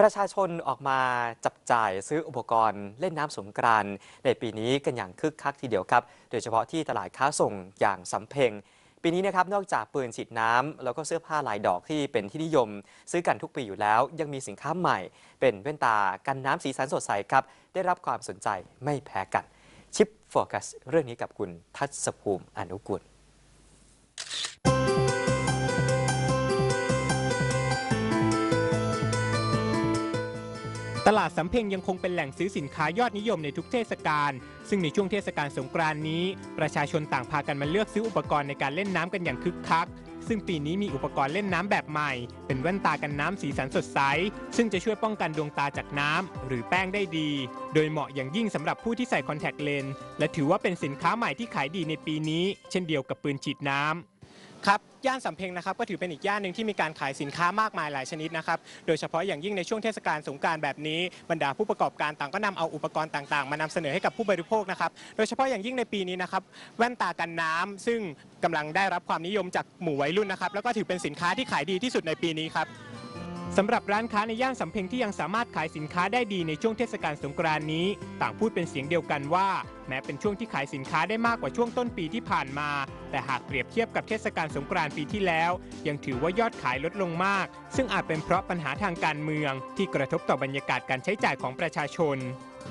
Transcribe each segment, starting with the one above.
ประชาชนออกมาจับจ่ายซื้ออุปกรณ์เล่นน้ำสงกรานต์ในปีนี้กันอย่างคึกคักทีเดียวครับ โดยเฉพาะที่ตลาดค้าส่งอย่างสำเพ็งปีนี้นะครับนอกจากปืนฉีดน้ำแล้วก็เสื้อผ้าลายดอกที่เป็นที่นิยม ซื้อกันทุกปีอยู่แล้ว ยังมีสินค้าใหม่ เป็นแว่นตากันน้ำสีสันสดใสครับ ได้รับความสนใจไม่แพ้กัน ชิปโฟกัสเรื่องนี้กับคุณทัศภูมิอนุกุล ตลาดสำเพ็งยังคงเป็นแหล่งซื้อสินค้ายอดนิยมในทุกเทศกาล ซึ่งในช่วงเทศกาลสงกรานต์นี้ ประชาชนต่างพากันมาเลือกซื้ออุปกรณ์ในการเล่นน้ำกันอย่างคึกคัก ซึ่งปีนี้มีอุปกรณ์เล่นน้ำแบบใหม่ เป็นแว่นตากันน้ำสีสันสดใส ซึ่งจะช่วยป้องกันดวงตาจากน้ำหรือแป้งได้ดี โดยเหมาะอย่างยิ่งสำหรับผู้ที่ใส่คอนแทคเลนส์และถือว่าเป็นสินค้าใหม่ที่ขายดีในปีนี้ เช่นเดียวกับปืนฉีดน้ำ ครับย่านสำเพ็งนะครับก็ถือเป็นอีกย่านหนึ่งที่มีการขายสินค้ามากมายหลายชนิดนะครับโดยเฉพาะอย่างยิ่งในช่วงเทศกาลสงกรารแบบนี้บรรดาผู้ประกอบการต่างก็นำเอาอุปกรณ์ต่างๆ มานำเสนอให้กับผู้บริโภคนะครับโดยเฉพาะอย่างยิ่งในปีนี้นะครับแว่นตากันน้ำซึ่งกำลังได้รับความนิยมจากหมู่วัยรุ่นนะครับแล้วก็ถือเป็นสินค้าที่ขายดีที่สุดในปีนี้ครับ สำหรับร้านค้าในย่านสำเพ็งที่ยังสามารถขายสินค้าได้ดีในช่วงเทศกาลสงกรานต์นี้ ต่างพูดเป็นเสียงเดียวกันว่า แม้เป็นช่วงที่ขายสินค้าได้มากกว่าช่วงต้นปีที่ผ่านมา แต่หากเปรียบเทียบกับเทศกาลสงกรานต์ปีที่แล้ว ยังถือว่ายอดขายลดลงมาก ซึ่งอาจเป็นเพราะปัญหาทางการเมือง ที่กระทบต่อบรรยากาศการใช้จ่ายของประชาชน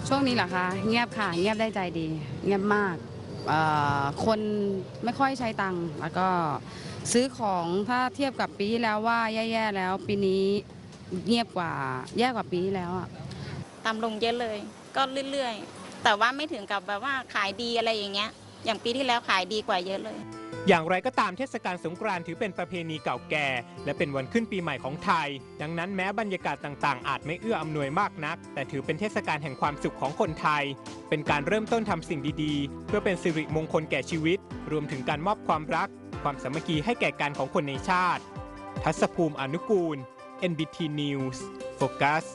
ช่วงนี้เหรอคะ เงียบค่ะ เงียบได้ใจดี เงียบมาก คนไม่ค่อยใช้ตังค์แล้วก็ซื้อของถ้าเทียบกับปีที่แล้วว่าแย่ๆแล้ว ปีนี้เงียบกว่าแย่กว่าปีที่แล้วอะตามลงเยอะเลย ก็เรื่อยๆ แต่ว่าไม่ถึงกับแบบว่าขายดีอะไรอย่างเงี้ย อย่างปีที่แล้วขายดีกว่าเยอะเลย อย่างไรก็ตามเทศกาลสงกรานต์ถือเป็นประเพณีเก่าแก่ และเป็นวันขึ้นปีใหม่ของไทย ดังนั้นแม้บรรยากาศต่างๆ อาจไม่เอื้ออำนวยมากนัก แต่ถือเป็นเทศกาลแห่งความสุขของคนไทย เป็นการเริ่มต้นทำสิ่งดีๆ เพื่อเป็นสิริมงคลแก่ชีวิต รวมถึงการมอบความรัก ความสามัคคีให้แก่กันของคนในชาติ ทัศภูมิอนุกูล NBT News Focus